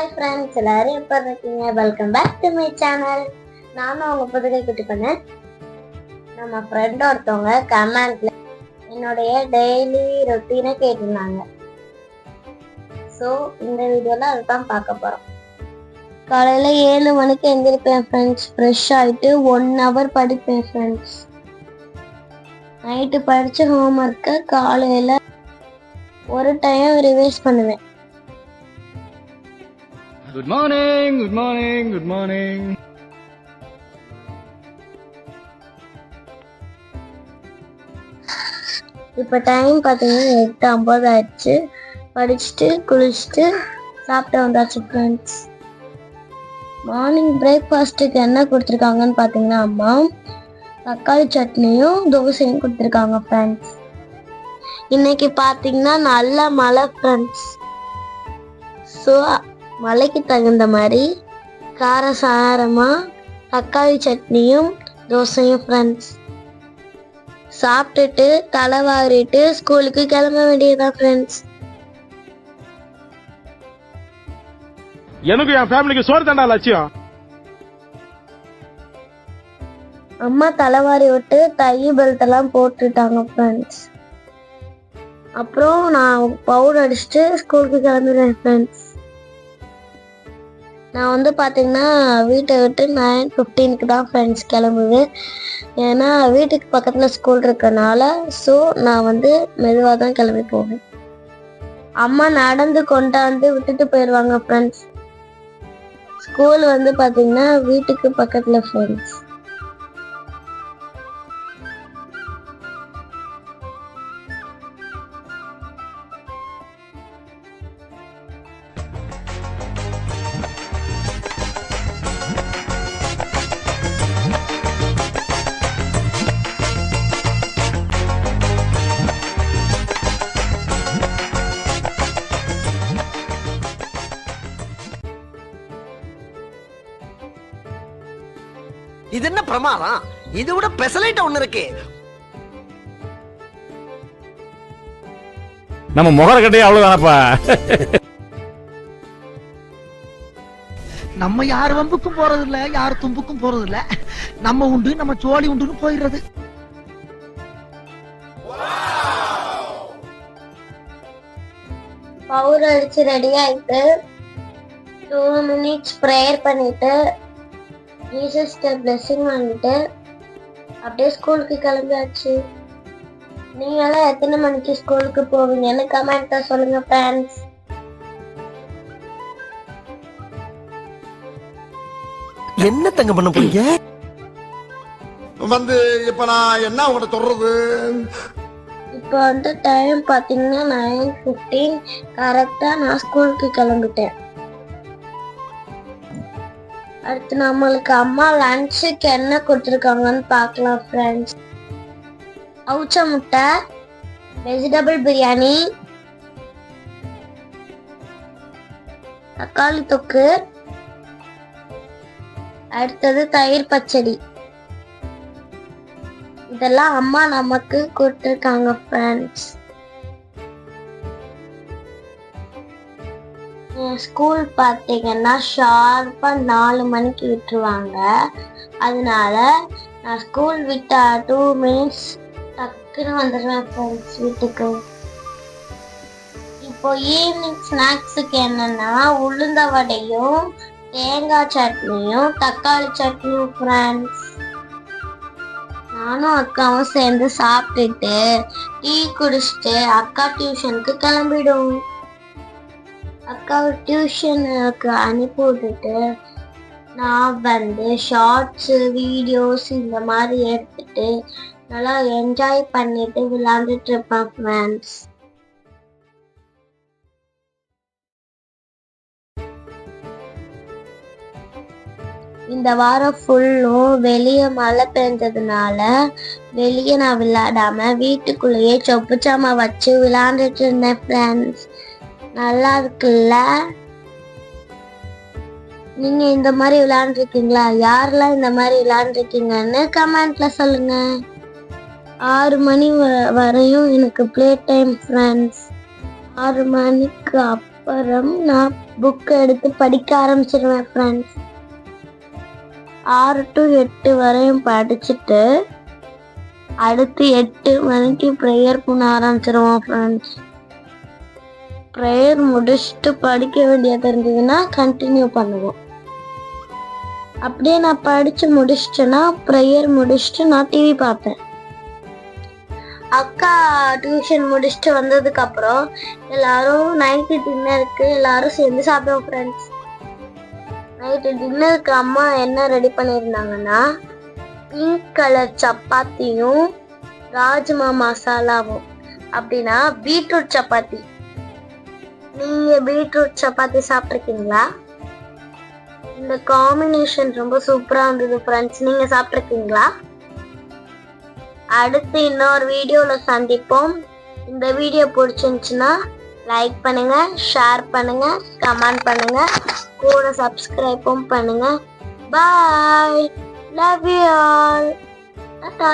Hi friends எல்லாரும் எப்போ இருக்கீங்க? Welcome back to my channel நானும் அவங்க புதுகை குட்டி பண்ணேன் நம்ம ஃப்ரெண்ட் ஒருத்தவங்க கமெண்ட்ல என்னுடைய டெய்லி ரொட்டீனை கேட்டிருந்தாங்க. ஸோ இந்த வீடியோவில் அதுதான் பார்க்க போகிறோம் காலையில் ஏழு மணிக்கு எந்திரிப்பேன் ஃப்ரெண்ட்ஸ் ஃப்ரெஷ் ஆகிட்டு ஒன் ஹவர் படிப்பேன் ஃப்ரெண்ட்ஸ் நைட்டு படித்த ஹோம்ஒர்க்கை காலையில் ஒரு டைம் ரிவைஸ் பண்ணுவேன். Good morning, good morning, good morning. இப்போ டைம் பார்த்தீங்கன்னா எட்டு ஐம்பது ஆயிடுச்சு. படிச்சுட்டு குளிச்சுட்டு சாப்பிட்டு வந்தாச்சு ஃப்ரெண்ட்ஸ் மார்னிங் பிரேக்ஃபாஸ்ட்டுக்கு என்ன கொடுத்துருக்காங்கன்னு பார்த்தீங்கன்னா அம்மா தக்காளி சட்னியும் தோசையும் கொடுத்துருக்காங்க ஃப்ரெண்ட்ஸ் இன்னைக்கு பார்த்தீங்கன்னா நல்ல மழை ஃப்ரெண்ட்ஸ் ஸோ மழைக்கு தகுந்த மாதிரி காரசாரமாக தக்காளி சட்னியும் தோசையும் ஃப்ரெண்ட்ஸ் சாப்பிட்டுட்டு தலை வாரிட்டு ஸ்கூலுக்கு கிளம்ப வேண்டியதுதான் ஃப்ரெண்ட்ஸ் எனக்கு என் ஃபேமிலிக்கு சோறு தாண்டா லட்சியம். அம்மா தலைவாரி விட்டு தை பெல்ட் எல்லாம் போட்டுட்டாங்க ஃப்ரெண்ட்ஸ் அப்புறம் நான் பவுடர் அடிச்சுட்டு ஸ்கூலுக்கு கிளம்பிடுவேன் ஃப்ரெண்ட்ஸ் நான் வந்து பார்த்தீங்கன்னா வீட்டை விட்டு நைன் ஃபிஃப்டீனுக்கு தான் ஃப்ரெண்ட்ஸ் கிளம்புவேன் ஏன்னா வீட்டுக்கு பக்கத்தில் ஸ்கூல் இருக்கனால ஸோ நான் வந்து மெதுவாக தான் கிளம்பி போவேன். அம்மா நடந்து கொண்டாந்து விட்டுட்டு போயிடுவாங்க ஃப்ரெண்ட்ஸ் ஸ்கூல் வந்து பார்த்தீங்கன்னா வீட்டுக்கு பக்கத்தில் ஃப்ரெண்ட்ஸ் இது என்ன பிரமாதம்? இது விட பெசலைட் ஒண்ணு இருக்கு. நம்ம முகர கட்டையே அவ்வளவுதானப்பா? நம்ம யார் வம்புக்கும் போறது இல்ல யார் தும்புக்கும் போறது இல்ல நம்ம உண்டு நம்ம சோழி உண்டுன்னு போயிடுறது. பவுடர் அடிச்சு ரெடி ஆயிட்டு டூ மினிட்ஸ் ப்ரேயர் பண்ணிட்டு ஜீசஸ்ட பிளெஸிங் வாங்கிட்டு அப்படியே ஸ்கூலுக்கு கிளம்பியாச்சு. நீங்களாம் எத்தனை மணிக்கு ஸ்கூலுக்கு போவீங்கன்னு கமெண்ட்ல சொல்லுங்க ஃப்ரெண்ட்ஸ் என்ன தங்க பண்ண போறீங்க? வந்து இப்ப நான் என்ன உங்கள்கிட்ட சொல்றது? இப்போ வந்து டைம் பார்த்தீங்கன்னா நைன் ஃபிஃப்டீன் கரெக்டாக நான் ஸ்கூலுக்கு கிளம்பிட்டேன். அடுத்து நம்மளுக்கு அம்மா லஞ்சுக்கு என்ன கொடுத்துருக்காங்கன்னு பார்க்கலாம் ஃப்ரெண்ட்ஸ் அவுச்ச முட்டை வெஜிடபிள் பிரியாணி தக்காளி தொக்கு அடுத்தது தயிர் பச்சடி. இதெல்லாம் அம்மா நமக்கு கொடுத்துருக்காங்க ஃப்ரெண்ட்ஸ் ஸ்கூல் பார்த்தீங்கன்னா ஷார்ப்பாக நாலு மணிக்கு விட்டுருவாங்க. அதனால நான் ஸ்கூல் விட்டால் டூ மினிட்ஸ் டக்குன்னு வந்துடுவேன் ஃப்ரெண்ட்ஸ் வீட்டுக்கு. இப்போ ஈவினிங் ஸ்நாக்ஸுக்கு என்னன்னா உளுந்த வடையும் தேங்காய் சட்னியும் தக்காளி சட்னியும் ஃப்ரெண்ட்ஸ் நானும் அக்காவும் சேர்ந்து சாப்பிட்டுட்டு டீ குடிச்சிட்டு அக்கா டியூஷனுக்கு கிளம்பிடும் அக்காவை டியூஷனுக்கு அனுப்பி விட்டுட்டு நான் வந்து ஷார்ட்ஸு வீடியோஸ் இந்த மாதிரி எடுத்துட்டு நல்லா என்ஜாய் பண்ணிட்டு விளாண்டுட்டு இருப்பேன் ஃப்ரெண்ட்ஸ் இந்த வாரம் ஃபுல்லும் வெளியே மழை பெஞ்சதுனால வெளியே நான் விளையாடாம வீட்டுக்குள்ளேயே சொப்பு சாமா வச்சு விளையாண்டுட்டு இருந்தேன் ஃப்ரெண்ட்ஸ் நல்லா இருக்குல்ல நீங்க இந்த மாதிரி விளையாண்டுருக்கீங்களா யாரெல்லாம் இந்த மாதிரி விளையாண்டுருக்கீங்கன்னு கமெண்ட்ல சொல்லுங்க. ஆறு மணி வ- வரையும் எனக்கு ப்ளே டைம் ஃப்ரெண்ட்ஸ் ஆறு மணிக்கு அப்புறம் நான் புக் எடுத்து படிக்க ஆரம்பிச்சிருவேன் ஃப்ரெண்ட்ஸ் ஆறு டு எட்டு வரையும் படிச்சுட்டு அடுத்து எட்டு மணிக்கு ப்ரேயர் பண்ண ஆரம்பிச்சிருவோம் ஃப்ரெண்ட்ஸ் ப்ரேயர் முடிச்சுட்டு படிக்க வேண்டியது இருந்ததுன்னா கண்டினியூ பண்ணுவோம். அப்படியே நான் படிச்சு முடிச்சிட்டேன்னா ப்ரேயர் முடிச்சுட்டு நான் டிவி பார்ப்பேன் அக்கா டியூஷன் முடிச்சுட்டு வந்ததுக்கு அப்புறம் எல்லாரும் நைட்டு டின்னருக்கு எல்லாரும் சேர்ந்து சாப்பிடுவோம் ஃப்ரெண்ட்ஸ் நைட்டு டின்னருக்கு அம்மா என்ன ரெடி பண்ணியிருந்தாங்கன்னா பிங்க் கலர் சப்பாத்தியும் ராஜ்மா மசாலாவும் அப்படின்னா பீட்ரூட் சப்பாத்தி. நீங்க பீட்ரூட் சப்பாத்தி சாப்பிட்ருக்கீங்களா இந்த காம்பினேஷன் ரொம்ப சூப்பரா இருந்தது ஃப்ரெண்ட்ஸ் நீங்க சாப்பிட்ருக்கீங்களா அடுத்து இன்னொரு வீடியோல சந்திப்போம். இந்த வீடியோ பிடிச்சிருந்துச்சுன்னா லைக் பண்ணுங்க ஷேர் பண்ணுங்க கமெண்ட் பண்ணுங்க கூட சப்ஸ்கிரைப்பும் பண்ணுங்க. Bye love you all tata